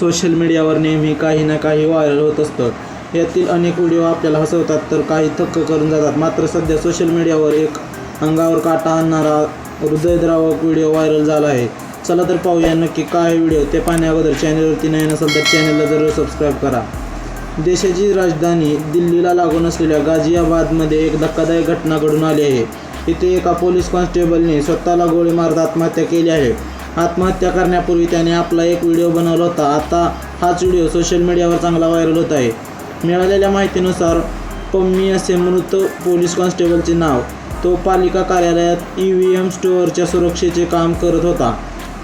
Social मीडियावर नेहमी काही ना काही व्हायरल होत असतं. यातील अनेक व्हिडिओ आपल्याला हसवतात तर काही थक्क करून जातात. मात्र सध्या सोशल मीडियावर एक अंगावर काटा आणणारा हृदयद्रावक व्हिडिओ व्हायरल झाला आहे. चला तर पाहूया नक्की काय व्हिडिओ ते पाहण्याअगोदर चॅनलवरती नाही नसेल तर चॅनलला जरूर सबस्क्राईब करा. देशाची राजधानी दिल्लीला लागून असलेल्या गाझियाबादमध्ये एक धक्कादायक घटना घडून आली आहे. इथे एका पोलीस कॉन्स्टेबलने स्वतःला गोळी मारत आत्महत्या केली आहे. आत्महत्या करण्यापूर्वी त्याने आपला एक व्हिडिओ बनवला होता. आता हाच व्हिडिओ सोशल मीडियावर चांगला व्हायरल होत आहे. मिळालेल्या माहितीनुसार पम्मी असे मृत पोलीस कॉन्स्टेबलचे नाव. तो पालिका कार्यालयात ई व्ही एम स्टोअरच्या सुरक्षेचे काम करत होता.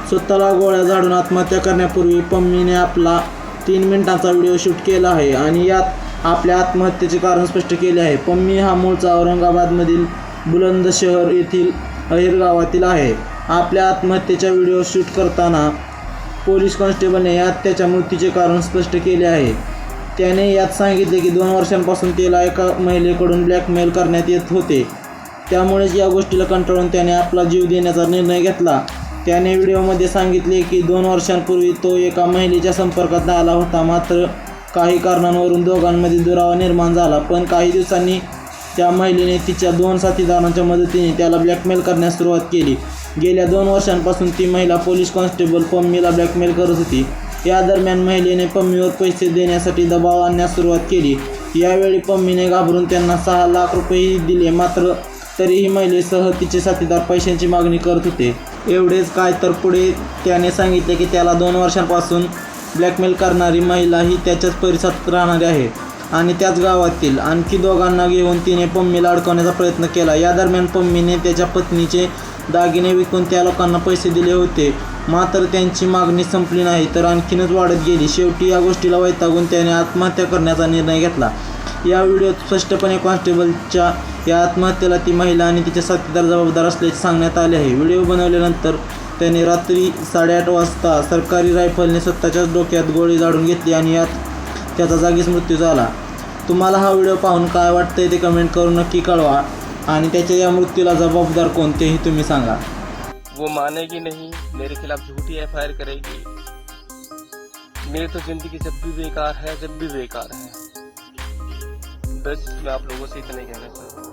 स्वतःला गोळ्या झाडून आत्महत्या करण्यापूर्वी पम्मीने आपला तीन मिनिटांचा व्हिडिओ शूट केला आहे आणि यात आपल्या आत्महत्येचे कारण स्पष्ट केले आहे. पम्मी हा मूळचा औरंगाबादमधील बुलंदशहर येथील अहिर गावातील आहे. आपल्या आत्महत्येचा व्हिडिओ शूट करताना पोलीस कॉन्स्टेबलने यात त्याच्या मृत्यूचे कारण स्पष्ट केले आहे. त्याने यात सांगितले की दोन वर्षांपासून त्याला एका महिलेकडून ब्लॅकमेल करण्यात येत होते. त्यामुळेच या गोष्टीला कंटाळून त्याने आपला जीव देण्याचा निर्णय घेतला. त्याने व्हिडिओमध्ये सांगितले की दोन वर्षांपूर्वी तो एका महिलेच्या संपर्कात आला होता. मात्र काही कारणांवरून दोघांमध्ये दुरावा निर्माण झाला. पण काही दिवसांनी त्या महिलेने तिच्या दोन साथीदारांच्या मदतीने त्याला ब्लॅकमेल करण्यास सुरुवात केली. गेल्या दोन वर्षांपासून ती महिला पोलीस कॉन्स्टेबल पम्मीला ब्लॅकमेल करत होती. या दरम्यान महिलेने पम्मीवर पैसे देण्यासाठी दबाव आणण्यास सुरुवात केली. यावेळी पम्मीने घाबरून त्यांना सहा लाख रुपये दिले मात्र तरीही महिलेसह तिचे साथीदार पैशांची मागणी करत होते. एवढेच काय तर पुढे त्याने सांगितले की त्याला दोन वर्षांपासून ब्लॅकमेल करणारी महिला ही त्याच्याच परिसरात राहणारी आहे. आणि त्याच गावातील आणखी दोघांना घेऊन तिने पम्मीला अडकवण्याचा प्रयत्न केला. या दरम्यान पम्मीने त्याच्या पत्नीचे दागिने विकून त्या लोकांना पैसे दिले होते. मात्र त्यांची मागणी संपली नाही तर आणखीनच वाढत गेली. शेवटी या गोष्टीला वैतागून त्याने आत्महत्या करण्याचा निर्णय घेतला. या व्हिडिओत स्पष्टपणे कॉन्स्टेबलच्या या आत्महत्येला ती महिला आणि तिच्या साथीदार जबाबदार असल्याचे सांगण्यात आले आहे. व्हिडिओ बनवल्यानंतर त्याने रात्री साडेआठ वाजता सरकारी रायफलने स्वतःच्याच डोक्यात गोळी झाडून घेतली आणि यात त्याचा जागीच मृत्यू झाला. तुम्हाला हा व्हिडिओ पाहून काय वाटतंय ते कमेंट करून नक्की कळवा आणि त्याच्या या मृत्यूला जबाबदार कोणतेही तुम्ही सांगा. वो मानेगी नहीं मेरे खिलाफ झूठी एफ करेगी. मेरी तो जिंदगी जब भी बेकार है जब भी बेकार है। बस मैं आप लोगों से इतना ही कहना चाहता हूँ।